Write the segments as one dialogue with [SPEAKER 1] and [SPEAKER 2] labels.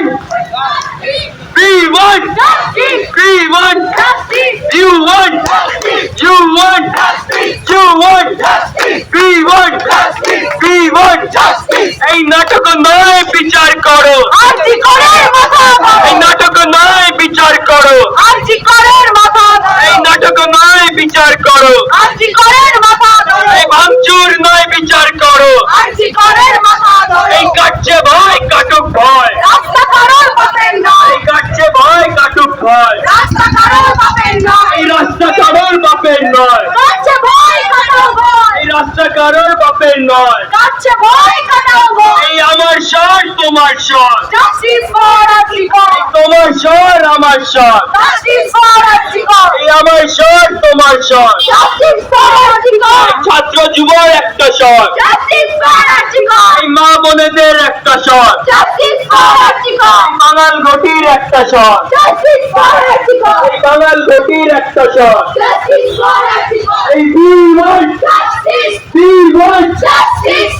[SPEAKER 1] want,
[SPEAKER 2] we want,
[SPEAKER 1] Justice!
[SPEAKER 2] we want,
[SPEAKER 1] Justice!
[SPEAKER 2] you want, you want, you want, we want, we want, এই নাটক নয় বিচার করো
[SPEAKER 1] আরজি করের মাথা
[SPEAKER 2] এই নাটক নয় বিচার করো
[SPEAKER 1] আরজি করের মাথা
[SPEAKER 2] এই নাটক নয় বিচার করো
[SPEAKER 1] আরজি করের মাথা ধরো
[SPEAKER 2] এই ভাঙচুর নয় বিচার করো
[SPEAKER 1] আরজি করের মাথা ধরো
[SPEAKER 2] এই কাটছে ভয় কাটুক ভয়
[SPEAKER 1] রাস্তা কারোর বাপের নয়
[SPEAKER 2] এই কাটছে ভয় কাটুক ভয়
[SPEAKER 1] রাস্তা কারোর বাপের নয়
[SPEAKER 2] এই রাস্তা কারোর বাপের নয়। এই রাস্তা কারোর বাপের নয়। এই আমার স্বর তোমার স্বর। তোমার স্বর আমার স্বর। এই আমার স্বর তোমার স্বর। ছাত্র যুবর একটা স্বর
[SPEAKER 1] জাস্টিস ফর আরজি কর
[SPEAKER 2] এই মা বোনেদের একটা
[SPEAKER 1] আরজি
[SPEAKER 2] বাঙাল ঘটির একটা বাঙাল ঘটির একটা
[SPEAKER 1] ফর
[SPEAKER 2] এই want,
[SPEAKER 1] justice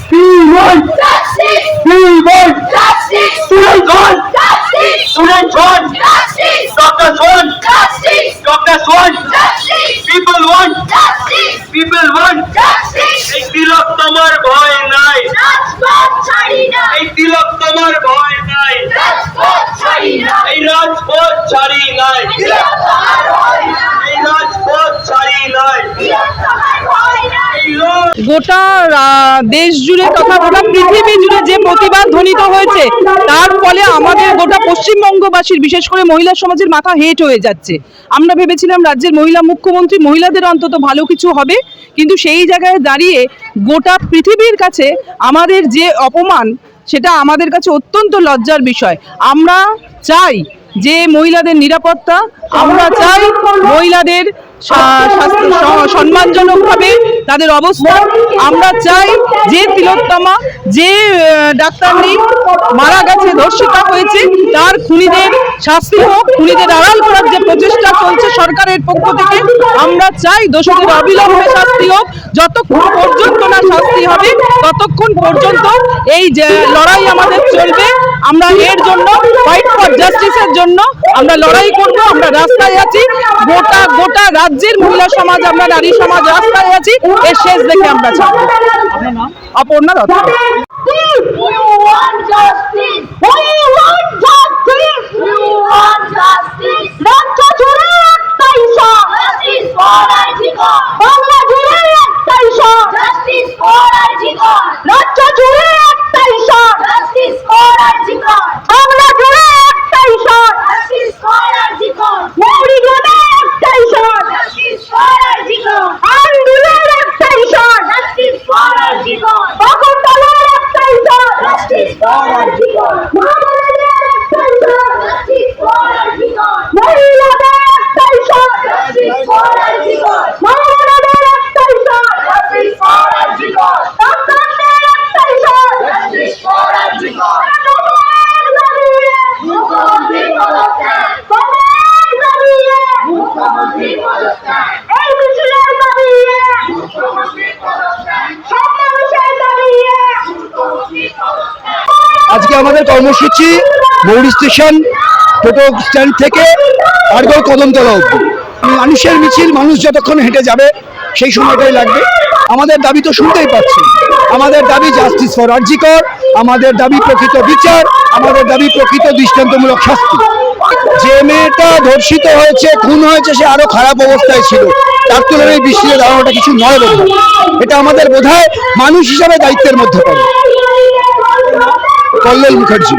[SPEAKER 2] we want,
[SPEAKER 1] justice
[SPEAKER 2] students want,
[SPEAKER 1] justice
[SPEAKER 2] students want,
[SPEAKER 1] justice
[SPEAKER 2] doctors want,
[SPEAKER 1] justice
[SPEAKER 2] doctors want,
[SPEAKER 1] justice
[SPEAKER 2] people want,
[SPEAKER 1] justice
[SPEAKER 2] people want,
[SPEAKER 1] justice
[SPEAKER 2] এই তিলক তোমার ভয় নাই।
[SPEAKER 1] রাজপথ ছাড়ি না।
[SPEAKER 2] এই তিলক তোমার ভয় নাই।
[SPEAKER 1] রাজপথ ছাড়ি না।
[SPEAKER 2] এই রাজপথ ছাড়ি নাই। এই রাজপথ ছাড়ি নাই।
[SPEAKER 3] গোটা দেশ জুড়ে তথা গোটা পৃথিবী জুড়ে যে হয়েছে। তার ফলে আমাদের গোটা পশ্চিমবঙ্গবাসীর, বিশেষ করে মহিলা সমাজের মাথা হেট হয়ে যাচ্ছে। আমরা ভেবেছিলাম রাজ্যের মহিলা মুখ্যমন্ত্রী, মহিলাদের অন্তত ভালো কিছু হবে। কিন্তু সেই জায়গায় দাঁড়িয়ে গোটা পৃথিবীর কাছে আমাদের যে অপমান, সেটা আমাদের কাছে অত্যন্ত লজ্জার বিষয়। আমরা চাই যে মহিলাদের নিরাপত্তা, আমরা চাই মহিলাদের সম্মানজনকভাবে তাদের অবস্থান আমরা চাই যে তিলোত্তমা যে ডাক্তারনি মারা গেছে ধর্ষিতা হয়েছে তার খুনিদের শাস্তি হোক খুনিদের আড়াল করার যে প্রচেষ্টা চলছে সরকারের পক্ষ থেকে আমরা চাই দোষীদের অবিলম্বে শাস্তি হোক। যতক্ষণ পর্যন্ত না শাস্তি হবে ততক্ষণ পর্যন্ত এই যে লড়াই আমাদের চলবে আমরা এর জন্য জাস্টিসের জন্য আমরা লড়াই করব আমরা রাস্তায় আছি। গোটা গোটা রাজ্যের মহিলা সমাজ আমরা নারী সমাজ রাস্তায় আছি। এর শেষ দেখে আমরা ছাড়বো। Aparna Dutta
[SPEAKER 1] We want justice. We want justice. We want justice. রাজ্য জুড়ে একটাই সব জাস্টিস ফর আরজিকর বাংলা জুড়ে একটাই সব জাস্টিস ফর আরজিকর রাজ্য জুড়ে একটাই সব জাস্টিস ফর আরজিকর বাংলা জুড়ে একটাই সব জাস্টিস ফর আরজিকর মৌরি জুড়ে একটাই সব জাস্টিস ফর আরজিকর আন্দোলনের একটাই সব জাস্টিস ফর আরজিকর বাগরতলার একটাই সব জাস্টিস ফর আরজিকর মহামানবের একটাই সব জাস্টিস ফর আরজিকর মহিলাদের একটাই সব জাস্টিস ফর আরজিকর মহামানবের একটাই সব জাস্টিস ফর আরজিকর ডাক্তারদের একটাই সব জাস্টিস ফর আরজিকর মুখ্যমন্ত্রী পদত্যাগ দাঁড়িয়ে মুখ্যমন্ত্রী পদত্যাগ এই মিছিলের দাঁড়িয়ে মুখ্যমন্ত্রী পদত্যাগ সব মানুষের দাঁড়িয়ে মুখ্যমন্ত্রী পদত্যাগ
[SPEAKER 4] আজকে আমাদের কর্মসূচি, মৌরি স্টেশন, টোটো স্ট্যান্ড থেকে আরগড় কদমতলা অব্দি মানুষের মিছিল, মানুষ যতক্ষণ হেঁটে যাবে, সেই সময়টাই লাগবে। আমাদের দাবি তো শুনতেই পাচ্ছি আমাদের দাবি জাস্টিস ফর আর্জিকর আমাদের দাবি প্রকৃত বিচার, আমাদের দাবি প্রকৃত দৃষ্টান্তমূলক শাস্তি। যে মেয়েটা ধর্ষিত হয়েছে, খুন হয়েছে, সে আরও খারাপ অবস্থায় ছিল। তার তুলনায় বৃষ্টিতে দাঁড়ানোটা কিছু নয় বোধ এটা আমাদের বোধ হয় মানুষ হিসাবে দায়িত্বের মধ্যে পড়ে। কল্লোল মুখার্জি